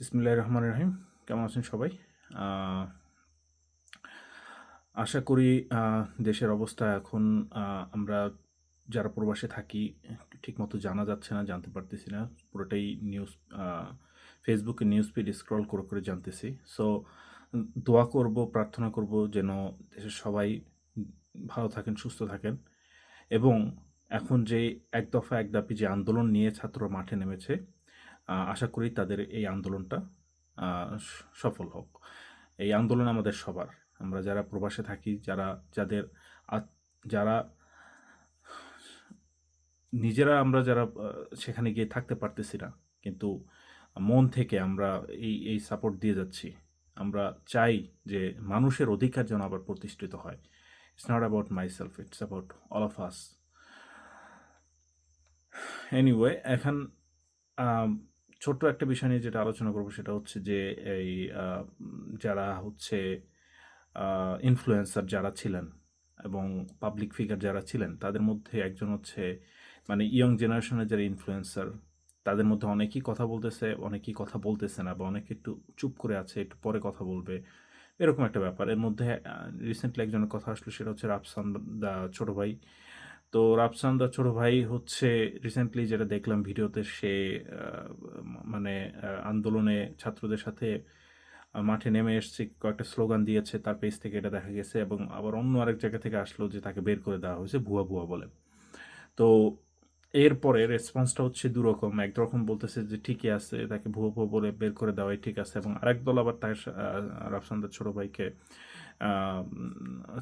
বিসমিল্লাহ রহমান রহিম। কেমন আছেন সবাই? আশা করি দেশের অবস্থা এখন আমরা যারা প্রবাসে থাকি, ঠিকমতো জানা যাচ্ছে না, জানতে পারতেছি না। পুরোটাই নিউজ ফেসবুকে নিউজ ফিড স্ক্রল করে করে জানতেছি। সো দোয়া করব, প্রার্থনা করব যেন দেশের সবাই ভালো থাকেন, সুস্থ থাকেন। এবং এখন যে এক দফা এক দাপি যে আন্দোলন নিয়ে ছাত্র মাঠে নেমেছে আশা করি তাদের এই আন্দোলনটা সফল হোক। এই আন্দোলন আমাদের সবার। আমরা যারা প্রবাসে থাকি, যারা, যাদের যারা নিজেরা আমরা যারা সেখানে গিয়ে থাকতে পারতেছি না, কিন্তু মন থেকে আমরা এই এই সাপোর্ট দিয়ে যাচ্ছি। আমরা চাই যে মানুষের অধিকার যেন আবার প্রতিষ্ঠিত হয়। It's not about myself it's about all of us anyway এখন ছোট্ট একটা বিষয় নিয়ে যেটা আলোচনা করব সেটা হচ্ছে যে এই যারা হচ্ছে ইনফ্লুয়েন্সার যারা ছিলেন এবং পাবলিক ফিগার যারা ছিলেন, তাদের মধ্যে একজন হচ্ছে মানে ইয়ং জেনারেশনের যারা ইনফ্লুয়েন্সার তাদের মধ্যে অনেকেই কথা বলতেছে, অনেকেই কথা বলতেছে না বা অনেকে একটু চুপ করে আছে, একটু পরে কথা বলবে, এরকম একটা ব্যাপার। এর মধ্যে রিসেন্টলি একজনের কথা আসলো, সেটা হচ্ছে রাফসান দা ছোট ভাই। তো রাফসান দা ছোট ভাই হচ্ছে রিসেন্টলি যেটা দেখলাম ভিডিওতে সে মানে আন্দোলনে ছাত্রদের সাথে মাঠে নেমে এসছে, কয়েকটা স্লোগান দিয়েছে, তার পেজ থেকে এটা দেখা গেছে এবং আবার অন্য আরেক জায়গা থেকে আসলো যে তাকে বের করে দেওয়া হয়েছে, ভুয়া ভুয়া বলে। তো এরপরে রেসপন্সটা হচ্ছে দুরকম, একরকম বলতেছে যে ঠিকই আছে, তাকে ভুয়ো ভুয়ো বলে বের করে দেওয়াই ঠিক আছে এবং আরেক দল আবার তার রাফসানদার ছোট ভাইকে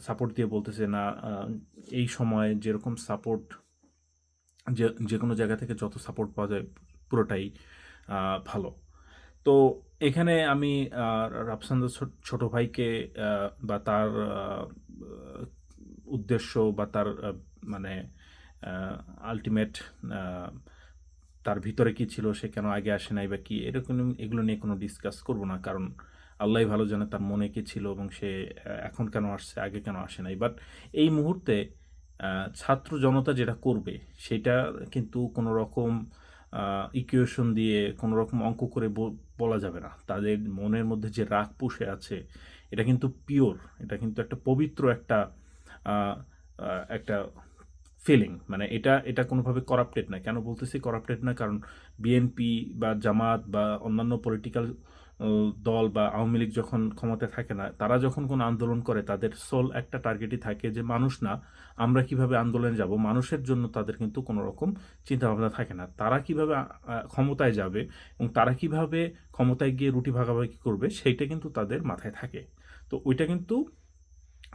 সাপোর্ট দিয়ে বলতেছে না এই সময় যেরকম সাপোর্ট যে যে কোনো জায়গা থেকে যত সাপোর্ট পাওয়া যায় পুরোটাই ভালো। তো এখানে আমি ছো- ছোট ভাইকে বা তার উদ্দেশ্য বা তার মানে আলটিমেট তার ভিতরে কি ছিল, সে কেন আগে আসে নাই বা কি, এরকম, এগুলো নিয়ে কোনো ডিসকাস করব না, কারণ আল্লাহ ভালো জানে তার মনে কি ছিল এবং সে এখন কেন আসছে, আগে কেন আসে নাই। বাট এই মুহূর্তে ছাত্র জনতা যেটা করবে, সেটা কিন্তু কোনো রকম ইকুয়েশন দিয়ে কোনো রকম অঙ্ক করে বলা যাবে না। তাদের মনের মধ্যে যে রাগ পুষে আছে, এটা কিন্তু পিওর এটা কিন্তু একটা পবিত্র একটা একটা ফিলিং মানে এটা এটা কোনোভাবে করাপ্টেড না কেন বলতেছি করাপ্টেড না কারণ বিএনপি বা জামাত বা অন্যান্য পলিটিক্যাল দল বা আওয়ামী লীগ যখন ক্ষমতায় থাকে না, তারা যখন কোনো আন্দোলন করে, তাদের সোল একটা টার্গেটই থাকে যে মানুষ না, আমরা কীভাবে আন্দোলনে যাব, মানুষের জন্য তাদের কিন্তু কোনো রকম চিন্তাভাবনা থাকে না। তারা কীভাবে ক্ষমতায় যাবে এবং তারা কীভাবে ক্ষমতায় গিয়ে রুটি ভাগাভাগি করবে, সেইটা কিন্তু তাদের মাথায় থাকে। তো ওইটা কিন্তু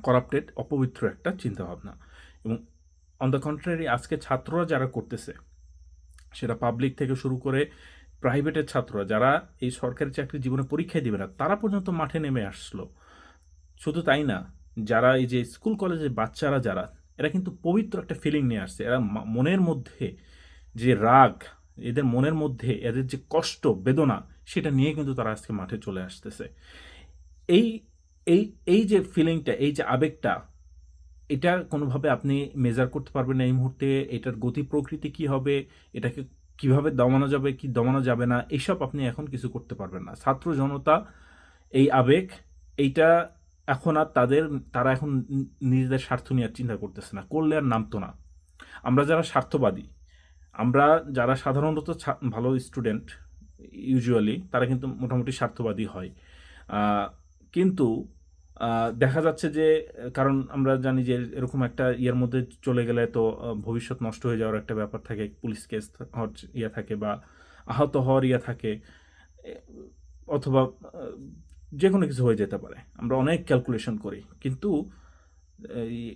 করাপ্টেড অপবিত্র একটা চিন্তাভাবনা। এবং অন দ্য কন্ট্রারি আজকে ছাত্ররা যারা করতেছে, সেটা পাবলিক থেকে শুরু করে প্রাইভেটের ছাত্ররা, যারা এই সরকারি চাকরি জীবনে পরীক্ষায় দিবে না, তারা পর্যন্ত মাঠে নেমে আসলো। শুধু তাই না, যারা এই যে স্কুল কলেজের বাচ্চারা যারা, এরা কিন্তু পবিত্র একটা ফিলিং নিয়ে আসছে। এরা মনের মধ্যে যে রাগ, এদের মনের মধ্যে এদের যে কষ্ট, বেদনা, সেটা নিয়ে কিন্তু তারা আজকে মাঠে চলে আসতেছে। এই এই এই যে ফিলিংটা এই যে আবেগটা, এটা কোনোভাবে আপনি মেজার করতে পারবেন না এই মুহূর্তে, এটার গতি প্রকৃতি কি হবে, এটাকে কীভাবে দমানো যাবে, কি দমানো যাবে না এইসব আপনি এখন কিছু করতে পারবেন না। ছাত্র জনতা, এই আবেগ, এইটা এখন আর তাদের, তারা এখন নিজেদের স্বার্থ নিয়ে আর চিন্তা করতেছে না। করলে আর নামতো না। আমরা যারা স্বার্থবাদী, আমরা যারা সাধারণত ভালো স্টুডেন্ট, ইউজুয়ালি, তারা কিন্তু মোটামুটি স্বার্থবাদী হয়। কিন্তু দেখা যাচ্ছে যে, কারণ আমরা জানি যে এরকম একটা ইয়ের মধ্যে চলে গেলে তো ভবিষ্যৎ নষ্ট হয়ে যাওয়ার একটা ব্যাপার থাকে, পুলিশ কেস ইয়ে থাকে বা আহত হওয়ার ইয়ে থাকে, অথবা যে কোনো কিছু হয়ে যেতে পারে। আমরা অনেক ক্যালকুলেশন করি। কিন্তু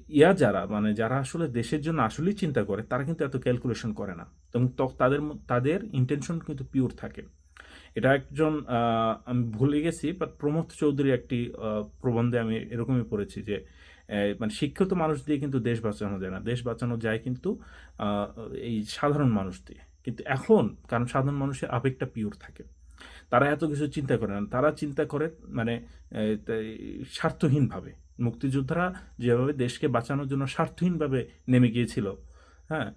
ইয়া যারা মানে যারা আসলে দেশের জন্য আসলেই চিন্তা করে, তারা কিন্তু এত ক্যালকুলেশন করে না। এবং তাদের তাদের ইন্টেনশন কিন্তু পিওর থাকে। এটা একজন আমি ভুলে গেছি বাট প্রমোদ চৌধুরী একটি প্রবন্ধে আমি এরকমই পড়েছি যে মানে শিক্ষিত মানুষ দিয়ে কিন্তু দেশ বাঁচানো যায় না। দেশ বাঁচানো যায় কিন্তু এই সাধারণ মানুষ দিয়ে। কিন্তু এখন, কারণ সাধারণ মানুষের আবেগটা পিওর থাকে। তারা এত কিছু চিন্তা করে না। তারা চিন্তা করে মানে স্বার্থহীনভাবে। মুক্তিযোদ্ধারা যেভাবে দেশকে বাঁচানোর জন্য স্বার্থহীনভাবে নেমে গিয়েছিল হ্যাঁ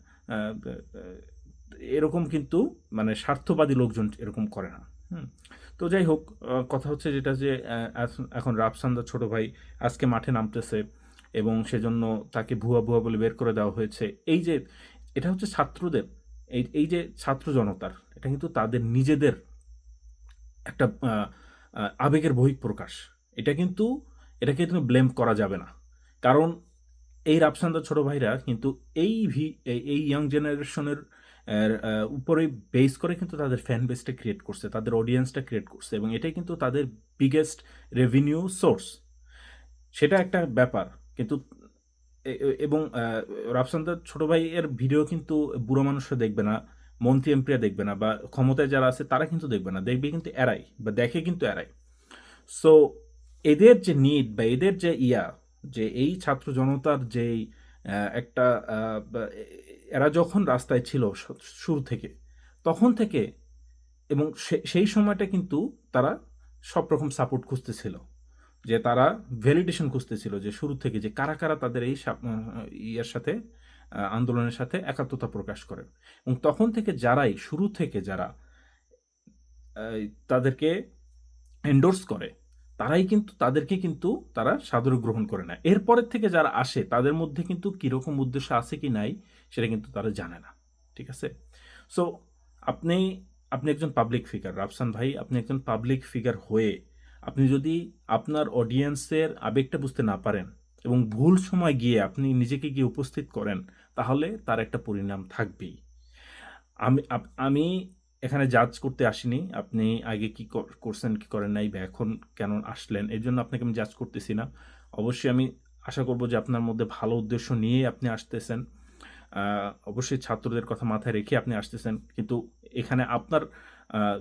এরকম কিন্তু মানে স্বার্থবাদী লোকজন এরকম করে না। হুম। তো যাই হোক কথা হচ্ছে যেটা যে এখন- রাফসান্দার ছোট ভাই আজকে মাঠে নামতেছে এবং সেজন্য তাকে ভুয়া ভুয়া বলে বের করে দেওয়া হয়েছে। এই যে, এটা হচ্ছে ছাত্রদের, এই এই যে ছাত্র জনতার, এটা কিন্তু তাদের নিজেদের একটা আবেগের বহিঃপ্রকাশ এটা কিন্তু, এটাকে কিন্তু ব্লেম করা যাবে না। কারণ এই রাফসান্দার ছোট ভাইরা কিন্তু এই ভি এই ইয়াং জেনারেশনের উপরে বেস করে কিন্তু তাদের ফ্যান বেসটা ক্রিয়েট করছে, তাদের অডিয়েন্সটা ক্রিয়েট করছে এবং এটাই কিন্তু তাদের বিগেস্ট রেভিনিউ সোর্স সেটা একটা ব্যাপার, কিন্তু এবং রাফসান্দার ছোট ভাইয়ের ভিডিও কিন্তু বুড়ো মানুষরা দেখবে না, মন্ত্রী এমপিরা দেখবে না, বা ক্ষমতায় যারা আছে তারা কিন্তু দেখবে না, দেখবে কিন্তু এরাই, বা দেখে কিন্তু এরাই। সো এদের যে নিড বা এদের যে ইয়া, যে এই ছাত্র জনতার যেই একটা এরা যখন রাস্তায় ছিল শুরু থেকে, তখন থেকে এবং সেই সময়টা কিন্তু তারা সব রকম সাপোর্ট খুঁজতেছিল। যে তারা ভ্যালিডেশন খুঁজতেছিল যে শুরু থেকে যে কারা কারা তাদের এই ইয়ার সাথে আন্দোলনের সাথে একাত্মতা প্রকাশ করে এবং তখন থেকে যারাই, শুরু থেকে যারা তাদেরকে এন্ডোর্স করে তারাই কিন্তু, তাদেরকে কিন্তু তারা সাদরে গ্রহণ করে না এরপরের থেকে যারা আসে, তাদের মধ্যে কিন্তু কীরকম উদ্দেশ্য আছে কি নাই, সেটা কিন্তু তারা জানে না। ঠিক আছে? সো আপনি আপনি একজন পাবলিক ফিগার রাফসান ভাই, আপনি একজন পাবলিক ফিগার হয়ে, আপনি যদি আপনার অডিয়েন্সের আবেগটা বুঝতে না পারেন এবং ভুল সময় গিয়ে আপনি নিজেকে গিয়ে উপস্থিত করেন, তাহলে তার একটা পরিণাম থাকবেই। আমি আমি এখানে জাজ করতে আসিনি। আপনি আগে কি কর- করছেন কি করেন নাই বা এখন কেন আসলেন এর জন্য আপনাকে আমি জাজ করতেছি না। অবশ্যই আমি আশা করব যে আপনার মধ্যে ভালো উদ্দেশ্য নিয়ে আপনি আসতেছেন। অবশ্যই ছাত্রদের কথা মাথায় রেখে আপনি আসতেছেন। কিন্তু এখানে আপনার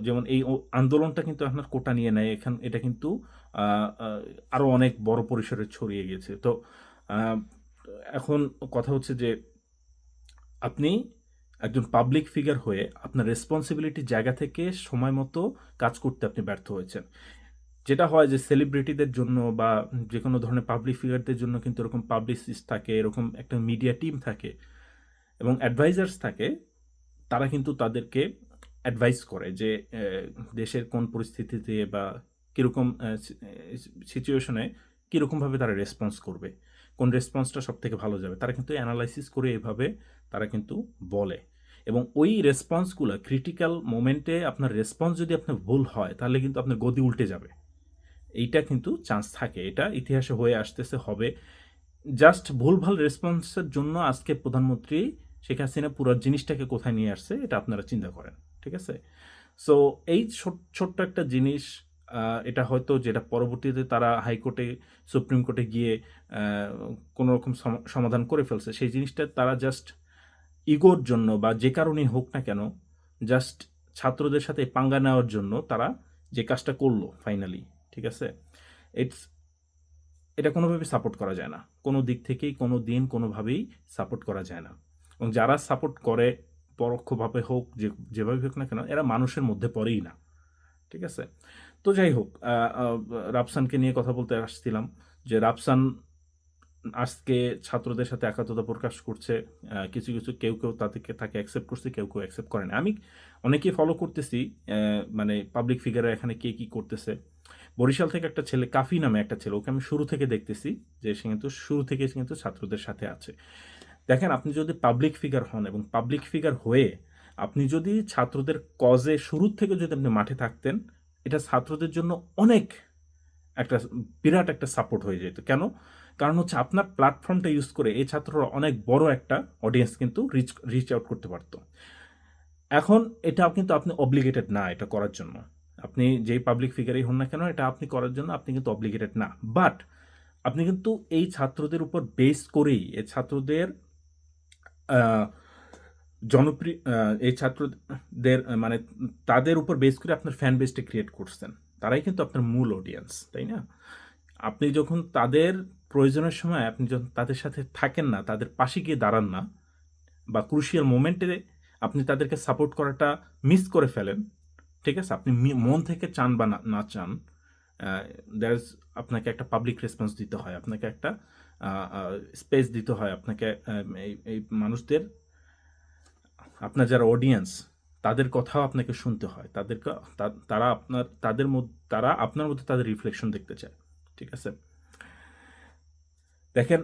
যেমন এই আন্দোলনটা কিন্তু আপনার কোটা নিয়ে নেয়। এখান এটা কিন্তু আহ, অনেক বড় পরিসরে ছড়িয়ে গেছে। তো এখন কথা হচ্ছে যে আপনি একজন পাবলিক ফিগার হয়ে আপনার রেসপন্সিবিলিটি জায়গা থেকে সময় মতো কাজ করতে আপনি ব্যর্থ হয়েছেন। যেটা হয় যে সেলিব্রিটিদের জন্য বা যে কোনো ধরনের পাবলিক ফিগারদের জন্য কিন্তু এরকম পাবলিসিস্ট থাকে, এরকম একটা মিডিয়া টিম থাকে এবং অ্যাডভাইজার্স থাকে, তারা কিন্তু তাদেরকে অ্যাডভাইস করে যে দেশের কোন পরিস্থিতিতে বা কীরকম সিচুয়েশনে কীরকমভাবে তারা রেসপন্স করবে, কোন রেসপন্সটা সব থেকে ভালো যাবে। তারা কিন্তু অ্যানালাইসিস করে এভাবে তারা কিন্তু বলে। এবং ওই রেসপন্সগুলো ক্রিটিক্যাল মোমেন্টে আপনার রেসপন্স যদি আপনার ভুল হয়, তাহলে কিন্তু আপনার গদি উল্টে যাবে। এইটা কিন্তু চান্স থাকে। এটা ইতিহাসে হয়ে আসতেছে, হবে। জাস্ট ভুলভাল রেসপন্সের জন্য আজকে প্রধানমন্ত্রী শেখ হাসিনা পুরো জিনিসটাকে কোথায় নিয়ে আসছে, এটা আপনারা চিন্তা করেন, ঠিক আছে? সো এই ছোট- ছোট্ট একটা জিনিস এটা হয়তো যেটা পরবর্তীতে তারা হাইকোর্টে, সুপ্রিম কোর্টে গিয়ে কোনো রকম সম- সমাধান করে ফেলছে, সেই জিনিসটা তারা জাস্ট ইগোর জন্য বা যে কারণেই হোক না কেন জাস্ট ছাত্রদের সাথে পাঙ্গা নেওয়ার জন্য তারা যে কাজটা করল ফাইনালি ঠিক আছে? ইটস এটা কোনোভাবে সাপোর্ট করা যায় না। কোনো দিক থেকেই, কোনো দিন কোনোভাবেই সাপোর্ট করা যায় না। এবং যারা সাপোর্ট করে, পরোক্ষভাবে হোক, যে, যেভাবে হোক না কেন, এরা মানুষের মধ্যে পড়েই না। ঠিক আছে? তো যাই হোক রাফসানকে নিয়ে কথা বলতে আসছিলাম যে রাফসান আজকে ছাত্রদের সাথে একাত্মতা প্রকাশ করছে কিছু কিছু কেউ কেউ তাদেরকে তাকে অ্যাকসেপ্ট করছে, কেউ কেউ অ্যাকসেপ্ট করে না। আমি অনেকেই ফলো করতেছি মানে পাবলিক ফিগাররা এখানে কে কি করতেছে। বরিশাল থেকে একটা ছেলে, কাফি নামে একটা ছেলে, ওকে আমি শুরু থেকে দেখতেছি যে সে কিন্তু শুরু থেকে সে কিন্তু ছাত্রদের সাথে আছে। দেখেন, আপনি যদি পাবলিক ফিগার হন এবং পাবলিক ফিগার হয়ে আপনি যদি ছাত্রদের কজে শুরু থেকে যদি আপনি মাঠে থাকতেন, এটা ছাত্রদের জন্য অনেক একটা বিরাট একটা সাপোর্ট হয়ে যেত। কেন? কারণ হচ্ছে আপনার প্ল্যাটফর্মটা ইউজ করে এই ছাত্ররা অনেক বড় একটা অডিয়েন্স কিন্তু রিচ রিচ আউট করতে পারতো। এখন এটা কিন্তু আপনি অব্লিগেটেড না এটা করার জন্য। আপনি যেই পাবলিক ফিগারই হন না কেন, এটা আপনি করার জন্য আপনি কিন্তু অব্লিগেটেড না। বাট আপনি কিন্তু এই ছাত্রদের উপর বেস করেই, এই ছাত্রদের জনপ্রিয় এই ছাত্রদের মানে তাদের উপর বেস করে আপনার ফ্যান বেসটা ক্রিয়েট করছেন। তারাই কিন্তু আপনার মূল অডিয়েন্স তাই না? আপনি যখন তাদের প্রয়োজনের সময় আপনি যখন তাদের সাথে থাকেন না, তাদের পাশে গিয়ে দাঁড়ান না বা ক্রুশিয়াল মোমেন্টে আপনি তাদেরকে সাপোর্ট করাটা মিস করে ফেলেন, ঠিক আছে? আপনি মন থেকে চান বা না চান দ্যার ইজ আপনাকে একটা পাবলিক রেসপন্স দিতে হয়, আপনাকে একটা স্পেস দিতে হয়, আপনাকে এই মানুষদের, আপনার যারা অডিয়েন্স তাদের কথাও আপনাকে শুনতে হয়, তাদেরকে তারা আপনার, তাদের মধ্যে, তারা আপনার মধ্যে তাদের রিফ্লেকশন দেখতে চায়, ঠিক আছে? দেখেন,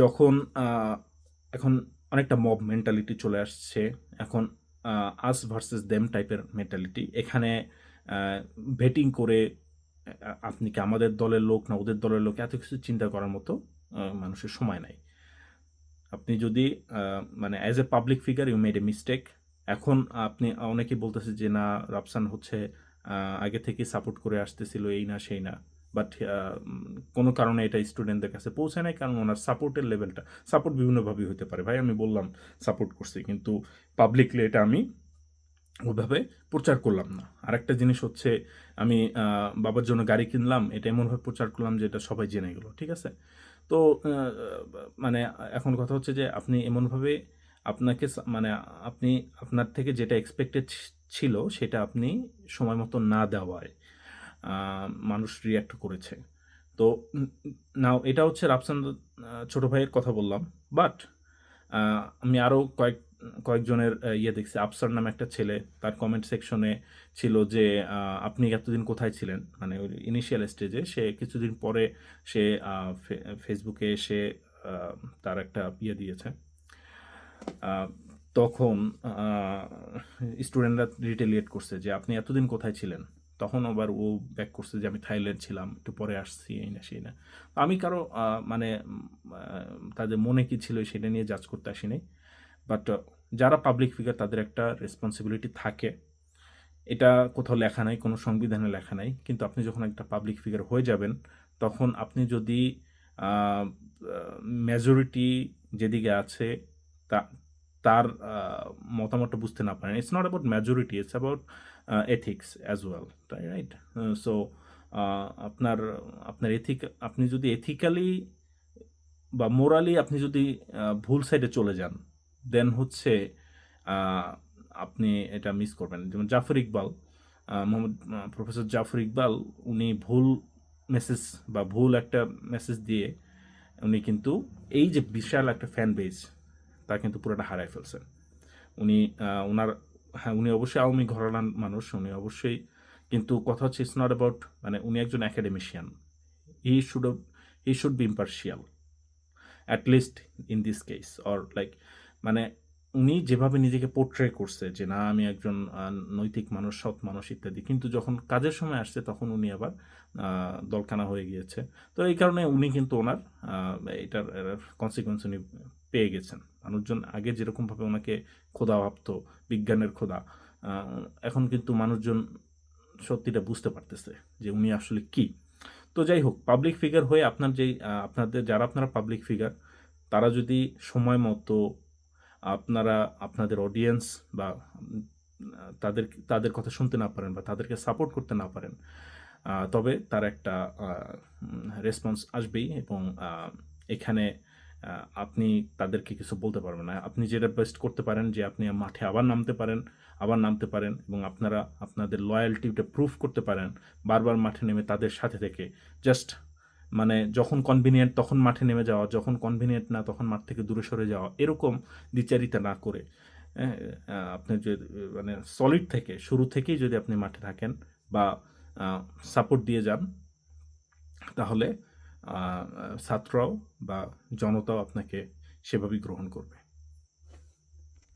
যখন এখন অনেকটা মব মেন্টালিটি চলে আসছে, এখন আস ভার্সেস দেম টাইপের মেন্টালিটি এখানে ভেটিং করে আপনি কি আমাদের দলের লোক না ওদের দলের লোক, এত কিছু চিন্তা করার মতো মানুষের সময় নাই। আপনি যদি মানে as a public figure you made a mistake এখন আপনি অনেকেই বলতেছে যে, না, রাফসান হচ্ছে আগে থেকে সাপোর্ট করে আসতেছিল, এই না, সেই না। বাট কোনো কারণে এটা স্টুডেন্টদের কাছে পৌঁছায় নাই কারণ ওনার সাপোর্টের লেভেলটা সাপোর্ট বিভিন্নভাবেই হতে পারে। ভাই, আমি বললাম সাপোর্ট করছি, কিন্তু পাবলিকলি এটা আমি ওইভাবে প্রচার করলাম না। আরেকটা জিনিস হচ্ছে, আমি বাবার জন্য গাড়ি কিনলাম, এটা এমনভাবে প্রচার করলাম যে এটা সবাই জেনে গেলো, ঠিক আছে? তো মানে এখন কথা হচ্ছে যে আপনি এমনভাবে আপনাকে মানে আপনি আপনার থেকে যেটা এক্সপেক্টেড ছিল সেটা আপনি সময় মতো না দেওয়ায় মানুষ রিয়্যাক্ট করেছে। তো নাও এটা হচ্ছে রাফসান ছোট ভাইয়ের কথা বললাম। বাট আমি আরও কয়েক, কয়েকজনের ইয়ে দেখছি। আফসার নামে একটা ছেলে, তার কমেন্ট সেকশনে ছিল যে আপনি এতদিন কোথায় ছিলেন? মানে ওই ইনিশিয়াল স্টেজে সে কিছুদিন পরে সে ফেসবুকে এসে তার একটা ইয়ে দিয়েছে। তখন স্টুডেন্টরা রিটেলিয়েট করছে যে, আপনি এতদিন কোথায় ছিলেন? তখন আবার ও ব্যাক করছে যে আমি থাইল্যান্ড ছিলাম, একটু পরে আসছি, এই না সেই না। আমি কারও মানে তাদের মনে কি ছিল সেটা নিয়ে জাজ করতে আসিনি। বাট যারা পাবলিক ফিগার তাদের একটা রেসপন্সিবিলিটি থাকে। এটা কোথাও লেখা নাই, কোনো সংবিধানে লেখা নাই। কিন্তু আপনি যখন একটা পাবলিক ফিগার হয়ে যাবেন, তখন আপনি যদি মেজরিটি যেদিকে আছে, তা তার মতামতটা বুঝতে না পারেন। It's not about majority it's about ethics as well তাই রাইট সো আপনার আপনার এথিক আপনি যদি এথিক্যালি বা মোরালি আপনি যদি ভুল সাইডে চলে যান দেন হচ্ছে আপনি এটা মিস করবেন। যেমন জাফর ইকবাল মোহাম্মদ প্রফেসর জাফর ইকবাল উনি ভুল মেসেজ বা ভুল একটা মেসেজ দিয়ে উনি কিন্তু এই যে বিশাল একটা ফ্যান বেজ তা কিন্তু পুরোটা হারায় ফেলছেন। উনি ওনার হ্যাঁ উনি অবশ্যই আওয়ামী ঘরানার মানুষ, উনি অবশ্যই কিন্তু কথা হচ্ছে ইটস নট অ্যাবাউট মানে উনি একজন academician he should he should be impartial at least in this case or like মানে উনি যেভাবে নিজেকে পোর্ট্রে করছে যে না, আমি একজন নৈতিক মানুষ, সৎ মানুষ ইত্যাদি, কিন্তু যখন কাজের সময় আসছে তখন উনি আবার দলকানা হয়ে গিয়েছে। তো এই কারণে উনি কিন্তু ওনার এটার কনসিকুয়েন্স উনি পেয়ে গেছেন। মানুষজন আগে যেরকমভাবে ওনাকে খোদা ভাবতো, বিজ্ঞানের খোদা এখন কিন্তু মানুষজন সত্যিটা বুঝতে পারতেছে যে উনি আসলে কি। তো যাই হোক পাবলিক ফিগার হয়ে আপনার যেই আপনাদের যারা আপনারা পাবলিক ফিগার তারা যদি সময় মতো আপনারা, আপনাদের অডিয়েন্স বা তাদের তাদের কথা শুনতে না পারেন বা তাদেরকে সাপোর্ট করতে না পারেন তবে তার একটা রেসপন্স আসবেই এবং এখানে আপনি তাদেরকে কিছু বলতে পারবেন না। আপনি যেটা বেস্ট করতে পারেন যে আপনি মাঠে আবার নামতে পারেন আবার নামতে পারেন এবং আপনারা আপনাদের লয়্যালটিটা প্রুফ করতে পারেন বারবার মাঠে নেমে তাদের সাথে থেকে। জাস্ট মানে যখন কনভিনিয়েন্ট তখন মাঠে নেমে যাওয়া যখন কনভিনিয়েন্ট না তখন মাঠ থেকে দূরে সরে যাওয়া এরকম দ্বিচারিতা না করে। হ্যাঁ, আপনি যে মানে সলিড থেকে শুরু থেকেই যদি আপনি মাঠে থাকেন বা সাপোর্ট দিয়ে যান তাহলে ছাত্ররাও বা জনতাও আপনাকে সেভাবেই গ্রহণ করবে।